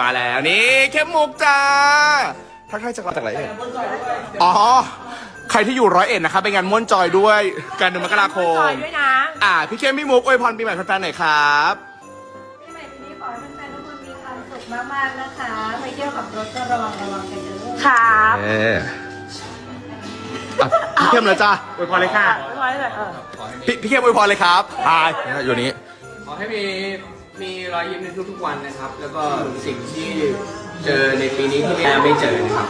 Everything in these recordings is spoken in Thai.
มาแล้วนี่เข้มมุกจ้าทักทายจากจากไหนเนี่ยอ๋อ ใครที่อยู่ร้อยเอ็ดนะครับเป็นงานม่วนจอยด้วยการเดือนมกราคม จอยด้วยนะอ่า พี่เข้มพี่มุกอวยพรปีใหม่แฟนๆหน่อยครับ ปีใหม่ปีนี้ขอให้แฟนๆทุกคนมีความสุขมากๆนะคะไปเที่ยวกับรถก็ระวังระวังกันเยอะครับเอออะพี่เข้มเลยจ้าอวยพรเลยค่ะไม่ไหวเลยเออ พี่พี่เข้มอวยพรเลยครับพายอยู่นี้ ขอให้มี มีรอยยิ้มในทุกๆวันนะครับ แล้วก็สิ่งที่เจอในปีนี้ที่ไม่เจอนะครับ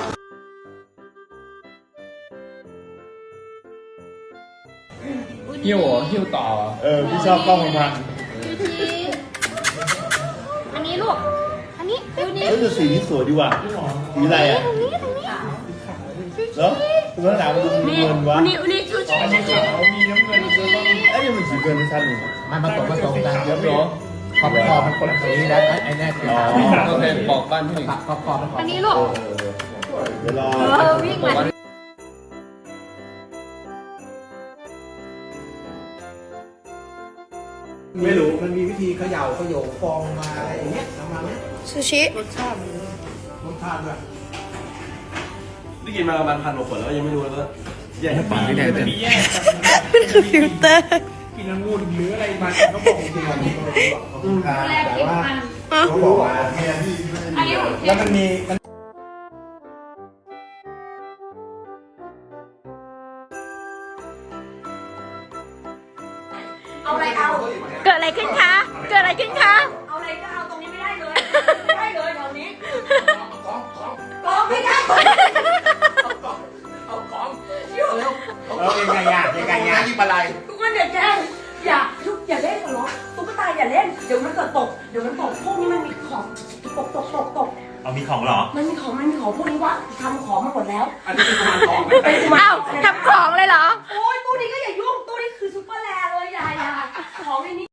หิ้วเหรอหิ้วต่อเออพี่ชอบกล้องมันพันอันนี้ลูก อันนี้ดูนี้เฮ้ยแต่สีนี้สวยดีว่ะสีอะไรอะแล้วคุณต้องถามมันดูมีเงินวะวันนี้วันนี้ชูชีอันนี้ขาวมีน้ำเงินเยอะต้องไอ้นี่มันสีเงินชันเลยมันผสมผสมกันเยอะเหรอ ขอบคอมันคนละสีนะไอ้แน่คืออ๋อโอเคบอกบ้านพี่หนึ่งขอบคอมันขอบอันนี้ลูกเดี๋ยวรอเออวิ่งมาไม่รู้มันมีวิธีเขย่าเขยงฟองมาอะไรอย่างเงี้ยประมาณเนี้ยซูชิรสชาติรสชาติด้วยได้กินมาประมาณพันกว่าคนแล้วยังไม่รู้เลยว่าใหญ่ขนาดไหนเป็นแย่มันคือฟิลเตอร์ กินองุ่นหรืออะไรมาเขาบอกจริงๆมันตัวแต่ว่าเขาบอกว่าแล้วมันมีเอาอะไรเอา เกิดอะไรขึ้นคะ เกิดอะไรขึ้นคะ เอาอะไรก็เอาตรงนี้ไม่ได้เลย ไม่ได้เลยแถวนี้กองไม่ได้เออยังไงอะยังไงอะยิบอะไรทุกคนอย่าแตก เดี๋ยวมันตกพวกนี้มันมีของตกตกตกตกเอามีของหรอ มันมีของมันมีของพวกนี้วะทำของมาหมดแล้ว อันนี้เป็นกุทองอ้าวทำของเลยเหรอ โอ้ยตู้นี้ก็อย่ายุ่งตู้นี้คือซุปเปอร์แลเลยอย่าอย่าของในนี้